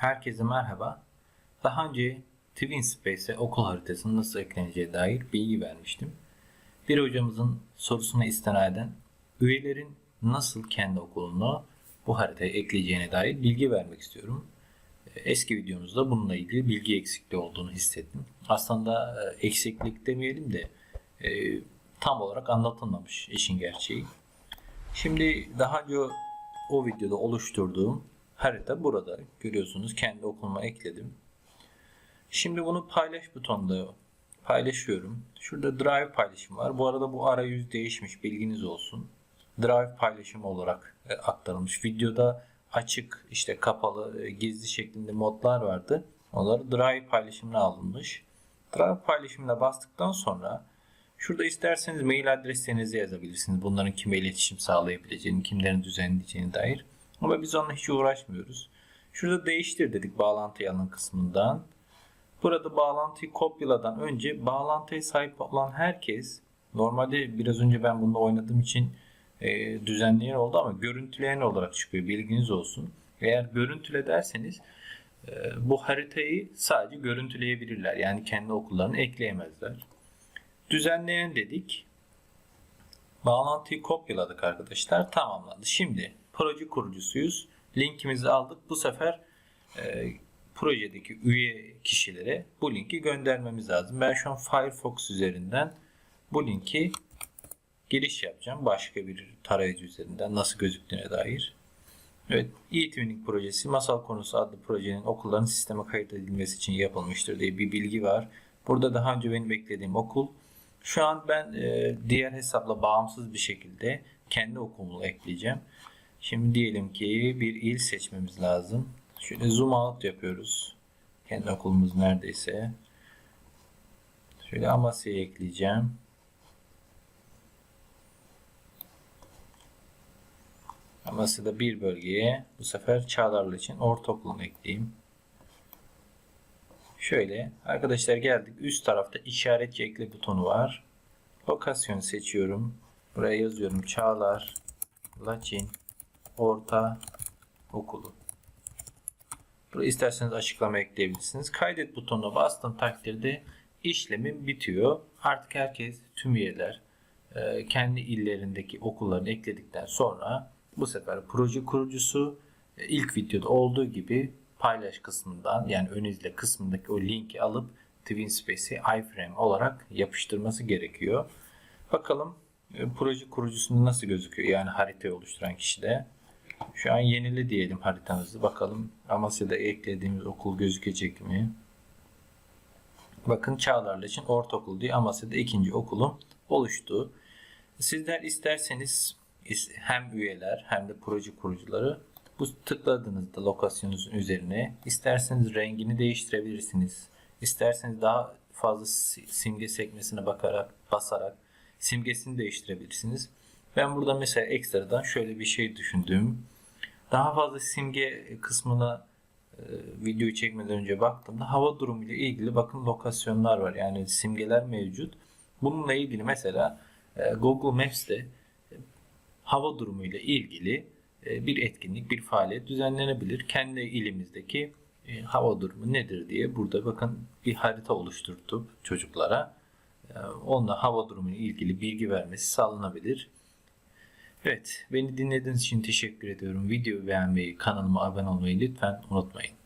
Herkese merhaba. Daha önce TwinSpace'e okul haritasının nasıl ekleneceği dair bilgi vermiştim. Bir hocamızın sorusuna istinaden üyelerin nasıl kendi okulunu bu haritaya ekleyeceğine dair bilgi vermek istiyorum. Eski videomuzda bununla ilgili bilgi eksikliği olduğunu hissettim. Aslında e, eksiklik demeyelim de e, tam olarak anlatılmamış işin gerçeği. Şimdi daha önce o videoda oluşturduğum harita burada. Görüyorsunuz kendi okuluma ekledim. Şimdi bunu paylaş butonunda paylaşıyorum. Şurada Drive paylaşım var. Bu arada bu arayüz değişmiş bilginiz olsun. Drive paylaşım olarak e, aktarılmış. Videoda açık, işte kapalı, e, gizli şeklinde modlar vardı. Onları Drive paylaşımına alınmış. Drive paylaşımına bastıktan sonra şurada isterseniz mail adreslerinizi yazabilirsiniz. Bunların kime iletişim sağlayabileceğini, kimlerin düzenleyeceğine dair. Ama biz onunla hiç uğraşmıyoruz. Şurada değiştir dedik bağlantı alın kısmından. Burada bağlantıyı kopyaladan önce bağlantıya sahip olan herkes normalde biraz önce ben bunda oynadığım için e, düzenleyen oldu ama görüntüleyen olarak çıkıyor bilginiz olsun. Eğer görüntüle derseniz e, bu haritayı sadece görüntüleyebilirler. Yani kendi okullarını ekleyemezler. Düzenleyen dedik. Bağlantıyı kopyaladık arkadaşlar. Tamamlandı. Şimdi proje kurucusuyuz. Linkimizi aldık. Bu sefer e, projedeki üye kişilere bu linki göndermemiz lazım. Ben şu an Firefox üzerinden bu linki giriş yapacağım. Başka bir tarayıcı üzerinden nasıl gözüktüğüne dair. Evet, e-twinning projesi Masal Konusu adlı projenin okulların sisteme kayıt edilmesi için yapılmıştır diye bir bilgi var. Burada daha önce benim beklediğim okul. Şu an ben e, diğer hesapla bağımsız bir şekilde kendi okulumu ekleyeceğim. Şimdi diyelim ki bir il seçmemiz lazım. Şöyle zoom out yapıyoruz. Kendi okulumuz neredeyse. Şöyle Amasya'yı ekleyeceğim. Amasya'da bir bölgeye bu sefer Çağlarlı için ortaokulunu ekleyeyim. Şöyle arkadaşlar geldik. Üst tarafta işaret ekle butonu var. Lokasyon seçiyorum. Buraya yazıyorum Çağlar Laçin Orta Okulu. Buraya isterseniz açıklama ekleyebilirsiniz. Kaydet butonuna bastığım takdirde işlemim bitiyor. Artık herkes, tüm üyeler e, kendi illerindeki okullarını ekledikten sonra bu sefer proje kurucusu e, ilk videoda olduğu gibi paylaş kısmından yani ön izle kısmındaki o linki alıp TwinSpace'i iframe olarak yapıştırması gerekiyor. Bakalım e, proje kurucusunda nasıl gözüküyor yani haritayı oluşturan kişide. Şu an yenile diyelim haritamızı. Bakalım Amasya'da eklediğimiz okul gözükecek mi? Bakın Çağlarlı için ortaokul diye Amasya'da ikinci okulum oluştu. Sizler isterseniz hem üyeler hem de proje kurucuları bu tıkladığınızda lokasyonunuzun üzerine isterseniz rengini değiştirebilirsiniz. İsterseniz daha fazla simge sekmesine bakarak basarak simgesini değiştirebilirsiniz. Ben burada mesela ekstradan şöyle bir şey düşündüm. Daha fazla simge kısmına e, videoyu çekmeden önce baktığımda hava durumu ile ilgili bakın lokasyonlar var. Yani simgeler mevcut. Bununla ilgili mesela e, Google Maps'te e, hava durumu ile ilgili e, bir etkinlik, bir faaliyet düzenlenebilir. Kendi ilimizdeki e, hava durumu nedir diye burada bakın bir harita oluşturtup çocuklara e, onunla hava durumu ile ilgili bilgi vermesi sağlanabilir. Evet, beni dinlediğiniz için teşekkür ediyorum. Videoyu beğenmeyi, kanalıma abone olmayı lütfen unutmayın.